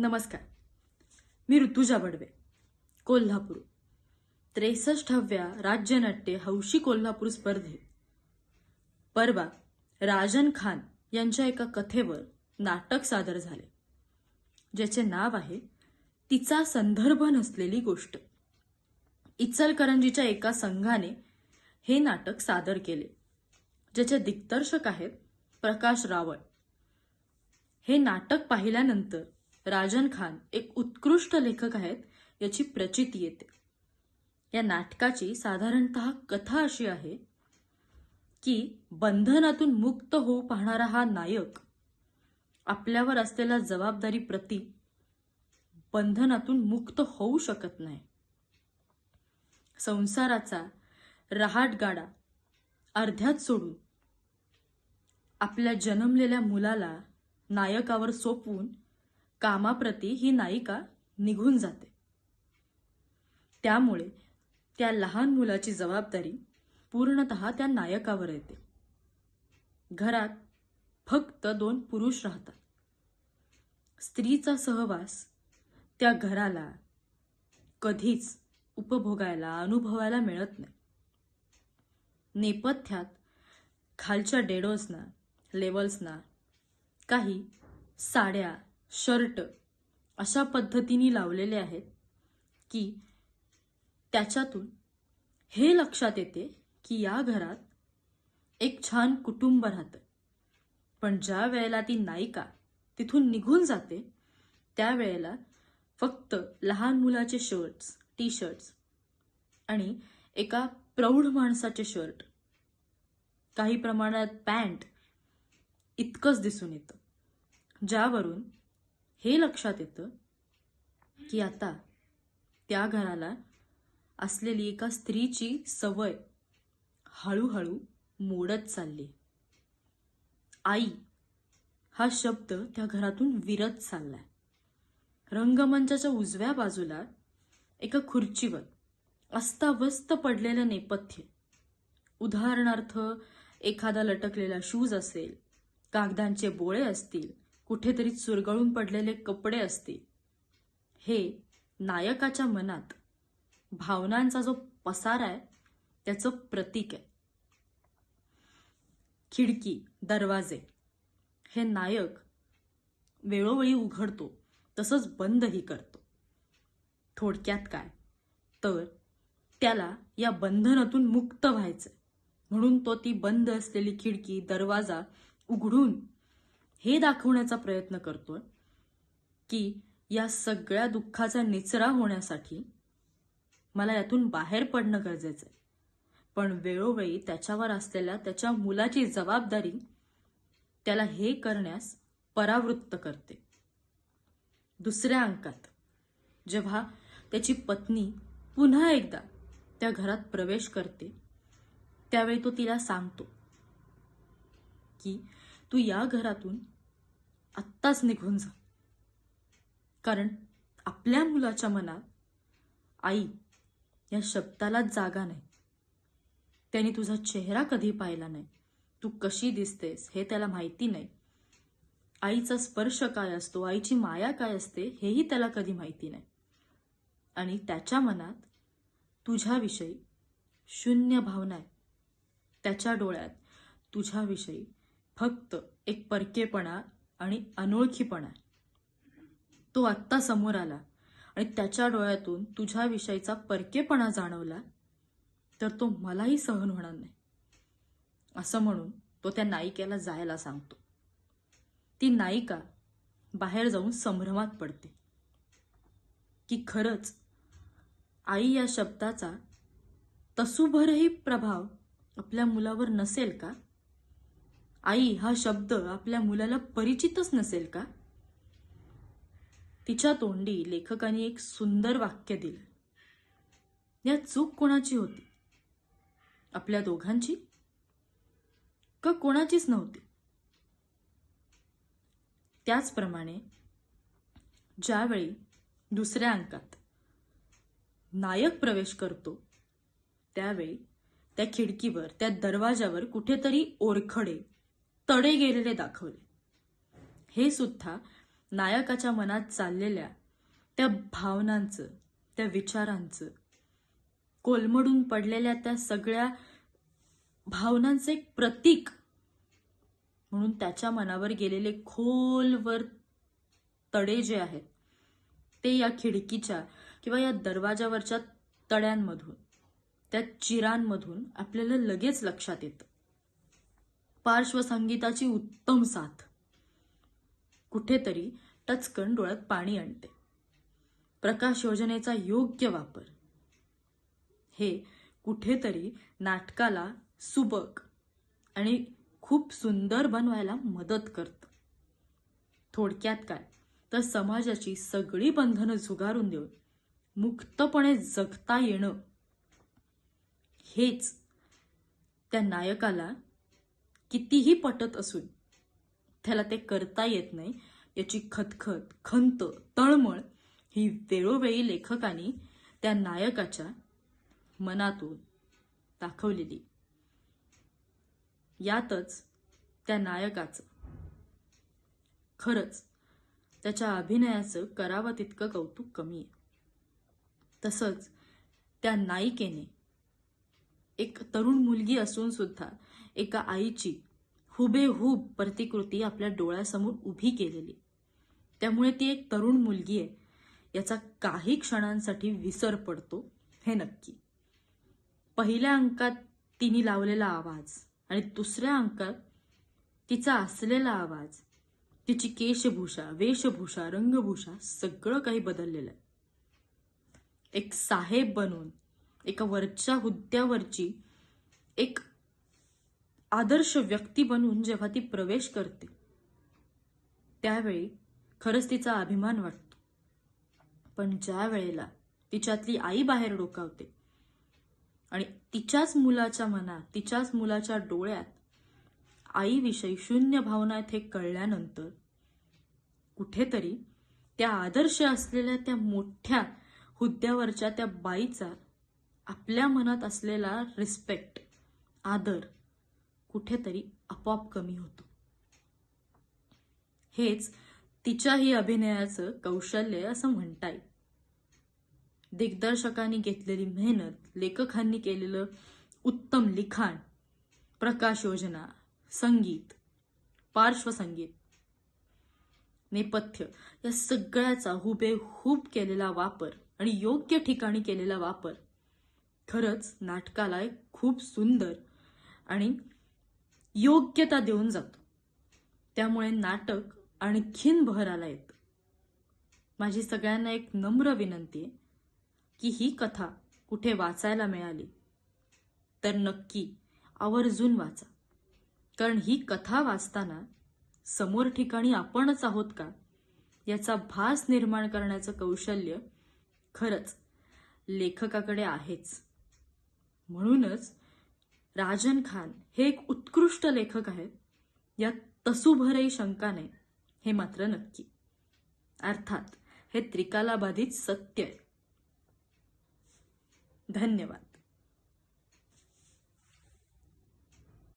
नमस्कार. मी ऋतुजा बडवे कोल्हापूर. त्रेसष्टाव्या राज्यनाट्य हौशी कोल्हापूर स्पर्धेत. परवा राजन खान यांच्या एका कथेवर नाटक सादर झाले. ज्याचे नाव आहे तिचा संदर्भ नसलेली गोष्ट. इचलकरंजीच्या एका संघाने हे नाटक सादर केले ज्याचे दिग्दर्शक आहेत प्रकाश रावळ. हे नाटक पाहिल्यानंतर राजन खान एक उत्कृष्ट लेखक आहेत याची प्रचिती येते. या नाटकाची साधारणत कथा अशी आहे की बंधनातून मुक्त होऊ पाहणारा हा नायक आपल्यावर असलेल्या जबाबदारी प्रती बंधनातून मुक्त होऊ शकत नाही. संसाराचा रहाटगाडा अर्ध्यात सोडून आपल्या जन्मलेल्या मुलाला नायकावर सोपवून कामाप्रती ही नायिका निघून जाते. त्यामुळे त्या लहान मुलाची जबाबदारी पूर्णत त्या नायकावर येते. घरात फक्त दोन पुरुष राहतात. स्त्रीचा सहवास त्या घराला कधीच उपभोगायला अनुभवायला मिळत नाही. नेपथ्यात खालच्या डेडोसना लेवल्सना काही साड्या शर्ट अशा पद्धतीने लावलेले आहेत की त्याच्यातून हे लक्षात येते की या घरात एक छान कुटुंब राहतं. पण ज्या वेळेला ती नायिका तिथून निघून जाते त्यावेळेला फक्त लहान मुलाचे शर्ट्स टी शर्ट्स आणि एका प्रौढ माणसाचे शर्ट काही प्रमाणात पॅन्ट इतकंच दिसून येतं. ज्यावरून हे लक्षात येतं की आता त्या घराला असलेली एका स्त्रीची सवय हळूहळू मोडत चालली. आई हा शब्द त्या घरातून विरत चाललाय. रंगमंचाच्या उजव्या बाजूला एका खुर्चीवर अस्ताव्यस्त पडलेलं नेपथ्य. उदाहरणार्थ एखादा लटकलेला शूज असेल कागदांचे बोळे असतील कुठेतरी चुरगळून पडलेले कपडे असतील. हे नायकाच्या मनात भावनांचा जो पसार आहे त्याचं प्रतीक आहे. खिडकी दरवाजे हे नायक वेळोवेळी उघडतो तसंच बंदही करतो. थोडक्यात काय? तर त्याला या बंधनातून मुक्त व्हायचं म्हणून तो ती बंद असलेली खिडकी दरवाजा उघडून हे दाखवण्याचा प्रयत्न करतोय की या सगळ्या दुःखाचा निचरा होण्यासाठी मला यातून बाहेर पडणं गरजेचं आहे. पण वेळोवेळी त्याच्यावर असलेल्या त्याच्या मुलाची जबाबदारी त्याला हे करण्यास परावृत्त करते. दुसऱ्या अंकात जेव्हा त्याची पत्नी पुन्हा एकदा त्या घरात प्रवेश करते त्यावेळी तो तिला सांगतो की तू या घरातून आत्ताच निघून जा. कारण आपल्या मुलाच्या मनात आई या शब्दाला जागा नाही. त्याने तुझा चेहरा कधी पाहिला नाही. तू कशी दिसतेस हे त्याला माहिती नाही. आईचा स्पर्श काय असतो आईची माया काय असते हेही त्याला कधी माहिती नाही. आणि त्याच्या मनात तुझ्याविषयी शून्य भावना आहे त्याच्या डोळ्यात तुझ्याविषयी फक्त एक परकेपणा आणि अनोळखीपणा तो आत्ता समोर आला आणि त्याच्या डोळ्यातून तुझ्याविषयीचा परकेपणा जाणवला तर तो मलाही सहन होणार नाही. असं म्हणून तो त्या नायिकेला जायला सांगतो. ती नायिका बाहेर जाऊन संभ्रमात पडते. की खरंच आई या शब्दाचा तसूभरही प्रभाव आपल्या मुलावर नसेल का? आई हा शब्द आपल्या मुलाला परिचितच नसेल का? तिच्या तोंडी लेखकाने एक सुंदर वाक्य दिलं. या चूक कोणाची होती? आपल्या दोघांची? का कोणाचीच नव्हती? त्याचप्रमाणे ज्यावेळी दुसऱ्या अंकात नायक प्रवेश करतो त्यावेळी त्या खिडकीवर त्या दरवाजावर कुठेतरी ओरखडे तडे गेलेले दाखवले. हे सुद्धा नायकाच्या मनात चाललेल्या त्या भावनांचं त्या विचारांचं कोलमडून पडलेल्या त्या सगळ्या भावनांचं एक प्रतीक म्हणून त्याच्या मनावर गेलेले खोलवर तडे जे आहेत ते या खिडकीच्या किंवा या दरवाजावरच्या तड्यांमधून त्या चिरांमधून आपल्याला लगेच लक्षात येतं. पार्श्वसंगीताची उत्तम साथ. कुठेतरी टचकन डोळ्यात पाणी आणते. प्रकाश योजनेचा योग्य वापर. हे कुठेतरी नाटकाला सुबक आणि खूप सुंदर बनवायला मदत करतं. थोडक्यात काय? तर समाजाची सगळी बंधनं झुगारून देऊन मुक्तपणे जगता येणं. हेच त्या नायकाला कितीही पटत असून त्याला ते करता येत नाही याची खतखत खंत तळमळ ही वेळोवेळी लेखकांनी त्या नायकाच्या मनातून दाखवलेली. यातच त्या नायकाचं खरंच त्याच्या अभिनयाचं करावं तितकं कौतुक कमी आहे. तसंच त्या नायिकेने एक तरुण मुलगी असून सुद्धा एका आईची हुबेहूब प्रतिकृती आपल्या डोळ्यासमोर उभी केलेली. त्यामुळे ती एक तरुण मुलगी आहे. याचा काही क्षणांसाठी विसर पडतो हे नक्की. पहिल्या अंकात तिने लावलेला आवाज आणि दुसऱ्या अंकात तिचा असलेला आवाज तिची केशभूषा वेशभूषा रंगभूषा सगळं काही बदललेलं आहे. एक साहेब बनून एका वरच्या हुद्द्यावरची एक आदर्श व्यक्ती बनून जेव्हा ती प्रवेश करते त्यावेळी खरंच तिचा अभिमान वाटतो. पण ज्या वेळेला तिच्यातली आई बाहेर डोकावते आणि तिच्याच मुलाच्या मनात तिच्याच मुलाच्या डोळ्यात आईविषयी शून्य भावना आहेत हे कळल्यानंतर कुठेतरी त्या आदर्श असलेल्या त्या मोठ्या हुद्द्यावरच्या त्या बाईचा आपल्या मनात असलेला रिस्पेक्ट आदर कुठेतरी आपोआप कमी होतो. हेच तिच्याही अभिनयाचं कौशल्य असं म्हणता येईल. दिग्दर्शकांनी घेतलेली मेहनत लेखकांनी केलेलं उत्तम लिखाण प्रकाश योजना संगीत पार्श्वसंगीत नेपथ्य या सगळ्याचा हुबेहूब केलेला वापर आणि योग्य ठिकाणी केलेला वापर खरंच नाटकाला एक खूप सुंदर आणि योग्यता देऊन जातो. त्यामुळे नाटक आणखीन बहराला येतं. माझी सगळ्यांना एक नम्र विनंती आहे की ही कथा कुठे वाचायला मिळाली तर नक्की आवर्जून वाचा. कारण ही कथा वाचताना समोर ठिकाणी आपणच आहोत का याचा भास निर्माण करण्याचं कौशल्य खरंच लेखकाकडे आहेच. म्हणूनच राजन खान हे एक उत्कृष्ट लेखक आहेत. यात तसूभरही शंका नाही हे मात्र नक्की. अर्थात हे त्रिकालाबाधित सत्य आहे. धन्यवाद.